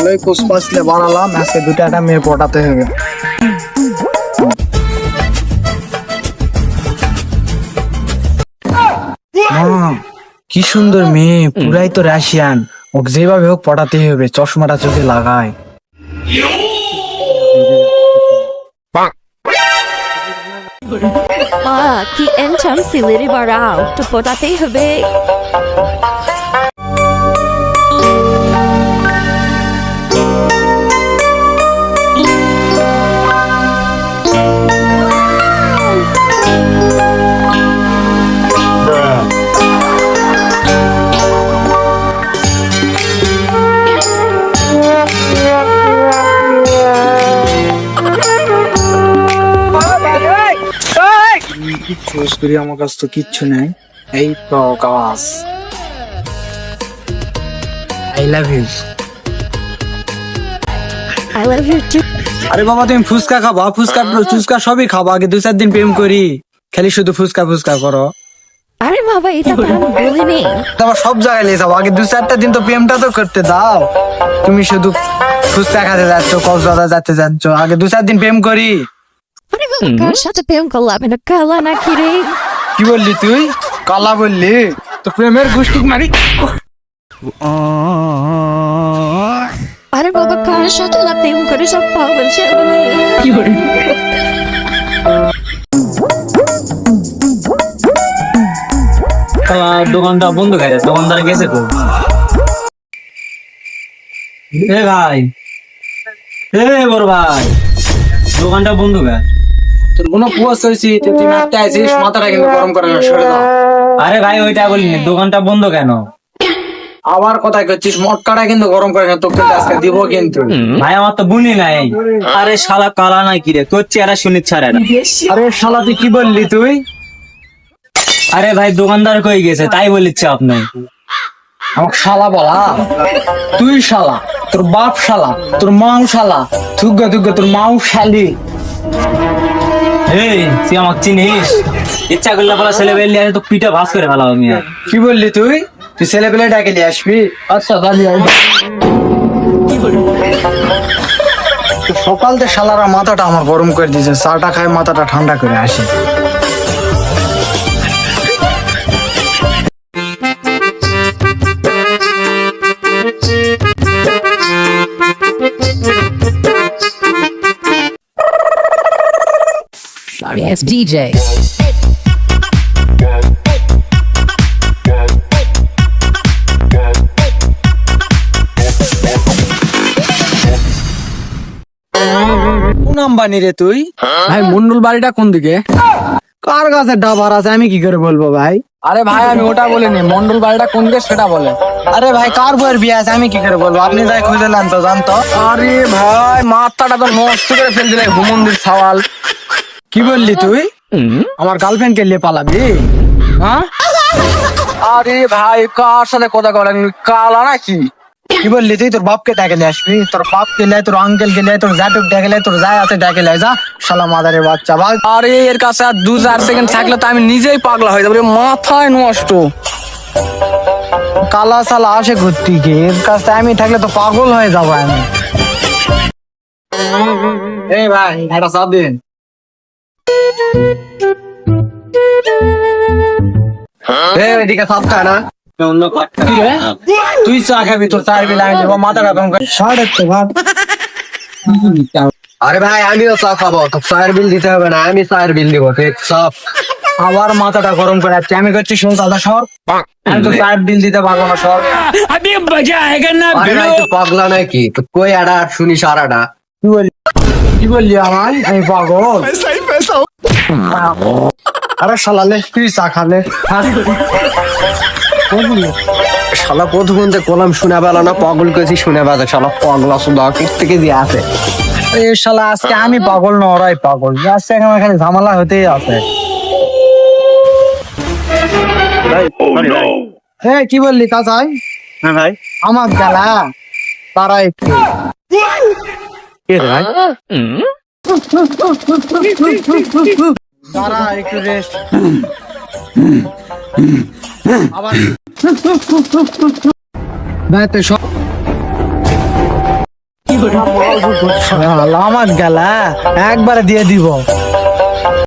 ভালোই কুসপাসলে বানালাম আজকে দুটো একটা মেয়ে পটাতে হবে। কি সুন্দর মেয়ে পুরাই তো রাশিয়ান। ওকে যেভাবে হোক পটাতে হবে চশমাটা চোখে লাগায়। মা কি এনচাম সিলেরি বাড়াও তো পটাতেই হবে। চুজ করি আমার কাছে তো কিচ্ছু নেই। এই তো কাজ। I love you I love you too আরে বাবা তুমি ফুচকা খাবা? ফুচকা ফুচকা সবই খাবা আগে দু চার দিন প্রেম করি। খালি শুধু ফুচকা ফুচকা করো। আরে বাবা এটা তো আমি বলিনি। তোমার সব জায়গায় নিয়ে যাব। আগে দু চারটা দিন তো প্রেমটা তো করতে দাও। তুমি শুধু ফুচকা খাতে যাচ্ছ কক্সবাজার যাচ্ছে যাচ্ছ। আগে দু চার দিন প্রেম করি। কার সাথে প্রেম করলাম? এটা কালা নাকি রে? কি বললি তুই? কালা বললি? তো প্রেমের গোষ্ঠী মারি। আরে বাবা কার সাথে না প্রেম করে সব পাগল সে কি করে দোকানটা বন্ধ খাই দোকানদার গেছে তো। এ ভাই। এ বড় ভাই। দোকানটা বন্ধ খায় তোর কোনো হয়েছি তুই আছিস মাথাটা কিন্তু গরম করে না সরে দাও আরে ভাই ওইটা বলিনি দোকানটা বন্ধ কেন? আবার কথাই করছিস মটকাটা কিন্তু গরম করে না তোকে আজকে দিব কিন্তু। ভাই আমার তো বুনি নাই। আরে শালা কালা নাই কি রে? করছে এরা শুনিস ছাড় এরা আরে শালা তুই কি বললি তুই? আরে ভাই দোকানদার কই গেছে? তাই বলিচ্ছে আপনি। আমাকে শালা বলা? তুই শালা তোর বাপ শালা তোর মাও শালা থুগ্গা থুগ্গা তোর মাও শালি। এই তুই আমাকে চিনিস? ইচ্ছা করলে বলা ছেলে পেলে আছে তো পিঠা ভাস করে ফেলাম আমি কি বললি তুই? তুই ছেলে পেলে ডাকে নিয়ে আসবি? আচ্ছা বাজি সকাল থেকে শালারা মাথাটা আমার গরম করে দিয়েছে চাটা খায় মাথাটা ঠান্ডা করে আসে। Sorry ass DJ. কোন আম্বানি রে তুই? ভাই মন্ডল বাড়িটা কোন দিকে? কার কাছে ডাবার আছে? আমি কি করে বলব ভাই? আরে ভাই আমি ওটা বলিনি। মন্ডল বাড়িটা কোন দিকে সেটা বলে। আরে ভাই কার বইয়ের বিয়ে আছে? আমি কি করে বলব? আপনি যাই খুঁজে নেন তো জানতো? আরে ভাই মাথাটা তো নষ্ট করে ফেল দিলে হুমন্দির সওয়াল। কি বললি তুই? আমার গার্লফ্রেন্ড কে নিয়ে পালাবি? হ্যাঁ? আরে ভাই কার সাথে কথা বলেন কালা নাকি? কি বললি তুই? তোর বাপকে ডেকে নিয়ে আসবি। তোর বাপকে লে তোর আঙ্কেল কে লে তোর জাটুক ডেকে লে তোর যাই আছে ডেকে লে যা। শালা মাদারের বাচ্চা ভাই। আরে এর কাছে আর দু চার সেকেন্ড থাকলে তো আমি নিজেই পাগলা হয়ে যাব রে, মাথায় নষ্ট। কালা সালা আসে ঘুরতি কে এর কাছে আমি থাকলে তো পাগল হয়ে যাব আমি। এই ভাই একটা চাপ দিন। এদিকে চাপ না। অন্য কথা কি রে? তুই চা খাবি তোর চায়ের বিল আমি দেবো মাথা গরম সাড়ে তো ভাত আরে ভাই আমিও চা খাব তো চায়ের বিল দিতে হবে না আমি চায়ের বিল দিব ঠিক? সব আবার মাথাটা গরম করে যাচ্ছে আমি করছি শোন দাদা সর। আমি তো চায়ের বিল দিতে পারব না সর। আরে ভাই তো পাগলা নাকি? তো কই আডা আর শুনিস আর আডা কি বললি আমায় আমি পাগল আরে শালালে তুই চা খালে? শালা প্রথম যে কলাম শুনে পেল না পাগল কেছি শুনে পেল শালা পাগলা সুদা থেকে দিয়ে আছে? এই শালা আজকে আমি পাগল না ওরাই পাগল। আজকে আমার খালি ঝামেলা হতেই আছে। হ্যাঁ কি বললি কাজাই হ্যাঁ ভাই। আমার গেলা তারা একটু। কে রে একটু রেস্ট আবার ভাই সব আমার গেলা একবারে দিয়ে দিব।